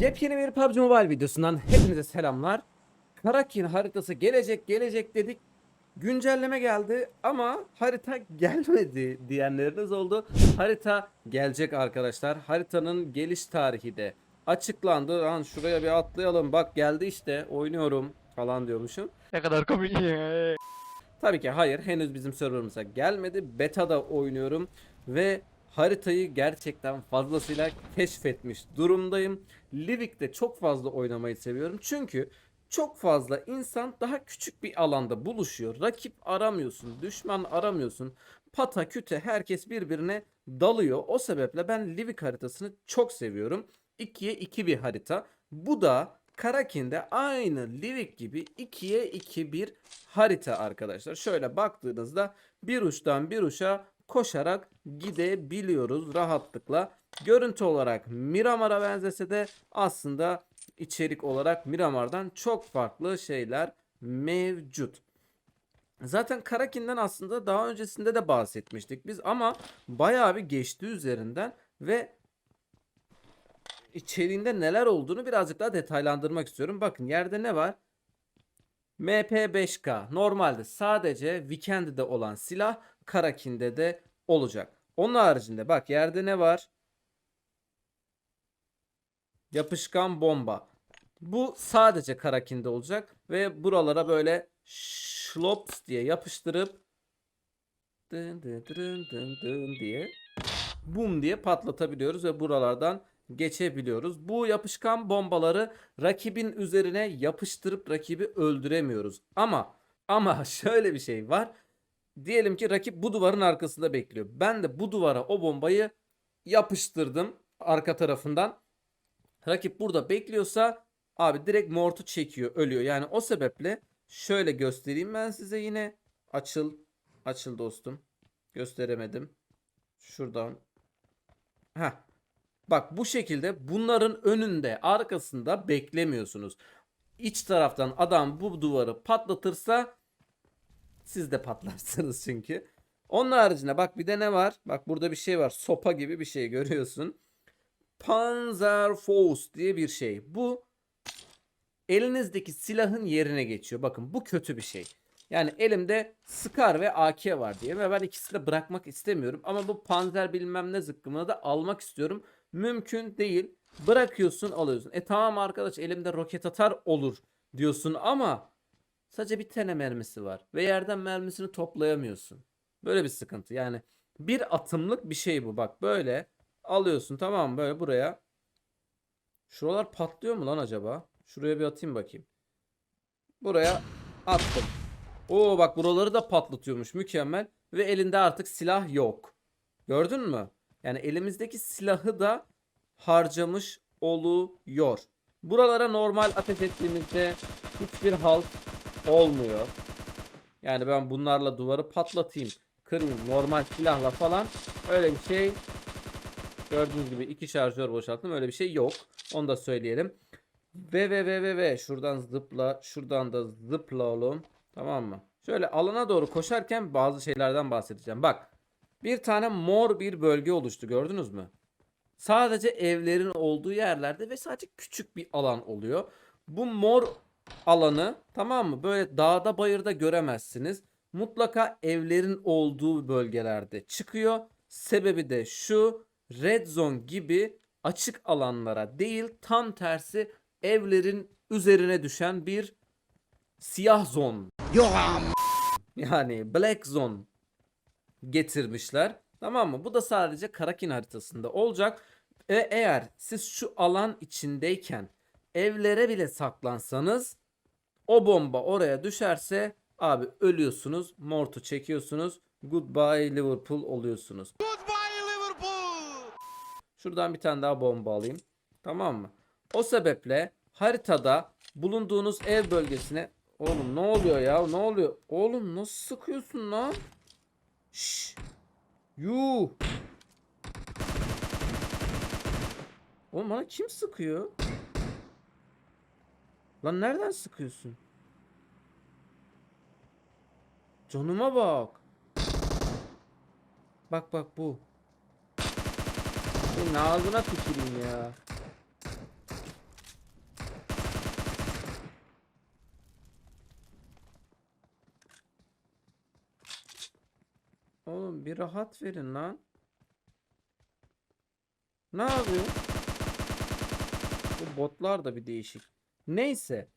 Yepyeni bir PUBG Mobile videosundan hepinize selamlar. Karakin haritası gelecek gelecek dedik. Güncelleme geldi ama harita gelmedi diyenleriniz oldu. Harita gelecek arkadaşlar. Haritanın geliş tarihi de açıklandı. Lan şuraya bir atlayalım. Bak geldi işte oynuyorum falan diyormuşum. Ne kadar komik. Tabii ki hayır henüz bizim serverımıza gelmedi. Beta'da oynuyorum ve haritayı gerçekten fazlasıyla keşfetmiş durumdayım. Livik'te çok fazla oynamayı seviyorum. Çünkü çok fazla insan daha küçük bir alanda buluşuyor. Rakip aramıyorsun, düşman aramıyorsun. Pata küte herkes birbirine dalıyor. O sebeple ben Livik haritasını çok seviyorum. 2'ye 2 bir harita. Bu da Karakin'de aynı Livik gibi 2'ye 2 bir harita arkadaşlar. Şöyle baktığınızda bir uçtan bir uça koşarak gidebiliyoruz rahatlıkla. Görüntü olarak Miramar'a benzese de aslında içerik olarak Miramar'dan çok farklı şeyler mevcut. Zaten Karakin'den aslında daha öncesinde de bahsetmiştik biz ama bayağı bir geçti üzerinden ve içeriğinde neler olduğunu birazcık daha detaylandırmak istiyorum. Bakın yerde ne var? MP5K normalde sadece Weekend'de olan silah Karakin'de de olacak. Onun haricinde bak yerde ne var? Yapışkan bomba. Bu sadece Karakin'de olacak ve buralara böyle şlops diye yapıştırıp dın dın dın dın dın diye bum diye patlatabiliyoruz ve buralardan geçebiliyoruz. Bu yapışkan bombaları rakibin üzerine yapıştırıp rakibi öldüremiyoruz. Ama ama şöyle bir şey var. Diyelim ki rakip bu duvarın arkasında bekliyor. Ben de bu duvara o bombayı yapıştırdım arka tarafından. Rakip burada bekliyorsa abi direkt mortu çekiyor, ölüyor. Yani o sebeple şöyle göstereyim ben size yine. Açıl, açıl dostum. Gösteremedim. Şuradan. Heh. Bak bu şekilde bunların önünde arkasında beklemiyorsunuz. İç taraftan adam bu duvarı patlatırsa siz de patlarsınız çünkü. Onun haricinde bak bir de ne var? Bak burada bir şey var. Sopa gibi bir şey görüyorsun. Panzerfaust diye bir şey. Bu elinizdeki silahın yerine geçiyor. Bakın bu kötü bir şey. Yani elimde Scar ve AK var diye ve ben ikisini de bırakmak istemiyorum. Ama bu panzer bilmem ne zıkkımını da almak istiyorum. Mümkün değil. Bırakıyorsun alıyorsun. E tamam arkadaş elimde roket atar olur diyorsun ama sadece bir tane mermisi var. Ve yerden mermisini toplayamıyorsun. Böyle bir sıkıntı. Yani bir atımlık bir şey bu. Bak böyle alıyorsun tamam? Böyle buraya. Şuralar patlıyor mu lan acaba? Şuraya bir atayım bakayım. Buraya attım. Oo bak buraları da patlatıyormuş. Mükemmel. Ve elinde artık silah yok. Gördün mü? Yani elimizdeki silahı da harcamış oluyor. Buralara normal ateş ettiğimizde hiçbir halt olmuyor. Yani ben bunlarla duvarı patlatayım, kırayım normal silahla falan öyle bir şey gördüğünüz gibi iki şarjör boşalttım öyle bir şey yok. Onu da söyleyelim. Ve ve ve ve ve şuradan zıpla, şuradan da zıpla oğlum. Tamam mı? Şöyle alana doğru koşarken bazı şeylerden bahsedeceğim. Bak. Bir tane mor bir bölge oluştu gördünüz mü? Sadece evlerin olduğu yerlerde ve sadece küçük bir alan oluyor. Bu mor alanı tamam mı? Böyle dağda bayırda göremezsiniz. Mutlaka evlerin olduğu bölgelerde çıkıyor. Sebebi de şu red zone gibi açık alanlara değil tam tersi evlerin üzerine düşen bir siyah zon. Yani black zone getirmişler. Tamam mı? Bu da sadece Karakin haritasında olacak. Ve eğer siz şu alan içindeyken evlere bile saklansanız o bomba oraya düşerse abi ölüyorsunuz. Mortu çekiyorsunuz. Goodbye Liverpool oluyorsunuz. Şuradan bir tane daha bomba alayım. Tamam mı? O sebeple haritada bulunduğunuz ev bölgesine Oğlum ne oluyor ya? Ne oluyor? Oğlum nasıl sıkıyorsun lan? Şşş. Yuh. Oğlum bana kim sıkıyor? Lan nereden sıkıyorsun? Canıma bak. Bak bak bu. Senin ağzına tüküreyim ya. Oğlum bir rahat verin lan. Ne yapıyor? Bu botlar da bir değişik. Neyse.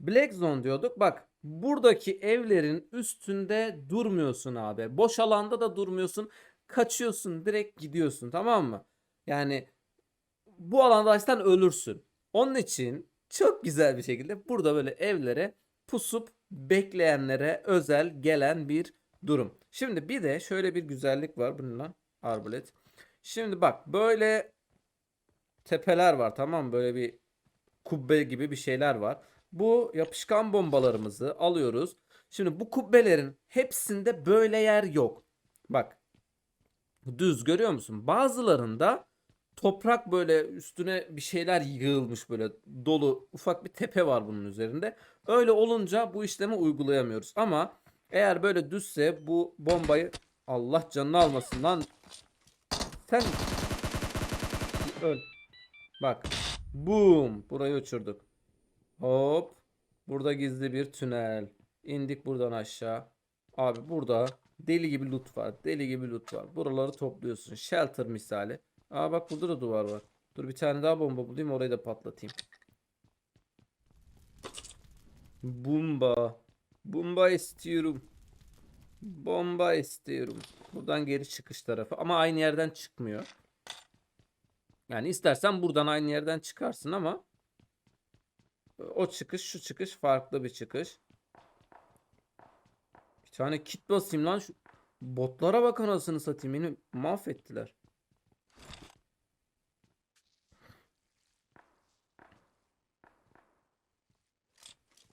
Black Zone diyorduk. Bak buradaki evlerin üstünde durmuyorsun abi. Boş alanda da durmuyorsun. Kaçıyorsun direkt gidiyorsun tamam mı? Yani bu alanda açsan ölürsün. Onun için çok güzel bir şekilde burada böyle evlere pusup bekleyenlere özel gelen bir durum. Şimdi bir de şöyle bir güzellik var. Bununla arbalet. Şimdi bak böyle tepeler var tamam mı? Böyle bir kubbe gibi bir şeyler var. Bu yapışkan bombalarımızı alıyoruz. Şimdi bu kubbelerin hepsinde böyle yer yok. Bak. Düz görüyor musun? Bazılarında toprak böyle üstüne bir şeyler yığılmış böyle dolu ufak bir tepe var bunun üzerinde. Öyle olunca bu işlemi uygulayamıyoruz. Ama eğer böyle düzse bu bombayı Allah canını almasın lan. Sen öl. Bak. Boom. Burayı uçurduk. Hop. Burada gizli bir tünel. İndik buradan aşağı. Abi burada deli gibi loot var. Deli gibi loot var. Buraları topluyorsun. Shelter misali. Aa bak burada da duvar var. Dur bir tane daha bomba bulayım orayı da patlatayım. Bomba. Bomba istiyorum. Bomba istiyorum. Buradan geri çıkış tarafı. Ama aynı yerden çıkmıyor. Yani istersen buradan aynı yerden çıkarsın ama o çıkış şu çıkış farklı bir çıkış. Bir tane kit basayım lan şu botlara bak anasını satayım beni mahvettiler.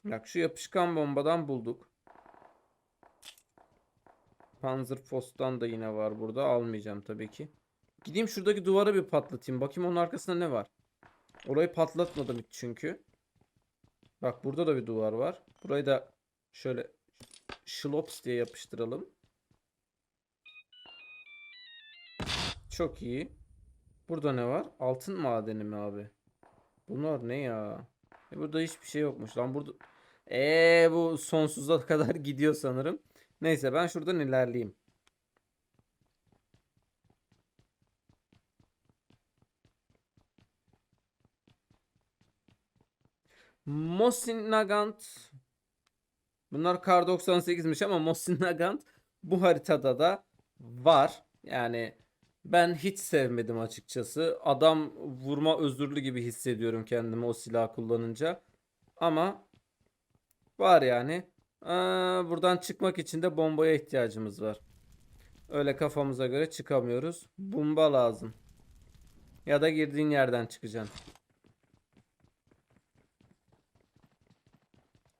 Bak şu yapışkan bombadan bulduk. Panzerfaust'tan da yine var burada. Almayacağım tabii ki. Gideyim şuradaki duvara bir patlatayım. Bakayım onun arkasında ne var. Orayı patlatmadım hiç çünkü. Bak burada da bir duvar var. Burayı da şöyle şlops diye yapıştıralım. Çok iyi. Burada ne var? Altın madeni mi abi? Bunlar ne ya? E burada hiçbir şey yokmuş lan burada. Eee bu sonsuza kadar gidiyor sanırım. Neyse ben şuradan ilerleyeyim. Mosin Nagant. Bunlar Kar 98'miş ama Mosin Nagant bu haritada da var. Yani ben hiç sevmedim açıkçası. Adam vurma özürlü gibi hissediyorum kendimi o silah kullanınca. Ama var yani. Aa, buradan çıkmak için de bombaya ihtiyacımız var. Öyle kafamıza göre çıkamıyoruz. Bomba lazım. Ya da girdiğin yerden çıkacaksın.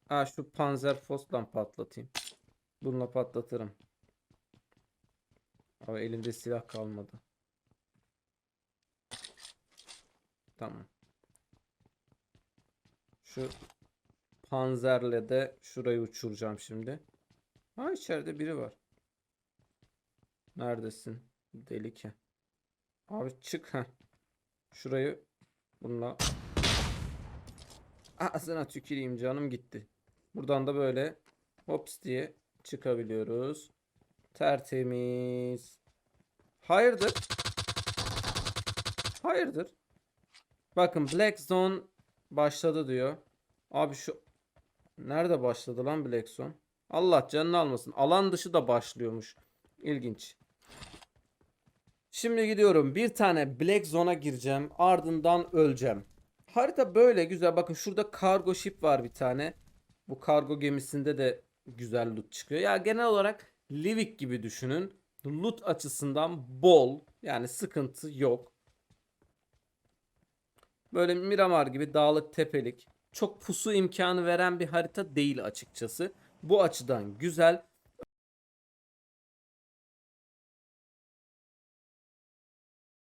Ha şu Panzerfaust'la patlatayım. Bununla patlatırım. Ama elimde silah kalmadı. Tamam. Şu panzerle de şurayı uçuracağım şimdi. Ha içeride biri var. Neredesin? Deli ki. Abi çık ha. Şurayı bununla Ağzına tüküreyim canım gitti. Buradan da böyle hops diye çıkabiliyoruz. Tertemiz. Hayırdır? Hayırdır? Bakın Black Zone başladı diyor. Abi şu nerede başladı lan Black Zone? Allah canını almasın. Alan dışı da başlıyormuş. İlginç. Şimdi gidiyorum. Bir tane Black Zone'a gireceğim. Ardından öleceğim. Harita böyle güzel. Bakın şurada kargo ship var bir tane. Bu kargo gemisinde de güzel loot çıkıyor. Ya genel olarak Livik gibi düşünün. Loot açısından bol. Yani sıkıntı yok. Böyle Miramar gibi dağlık tepelik. Çok pusu imkanı veren bir harita değil açıkçası. Bu açıdan güzel.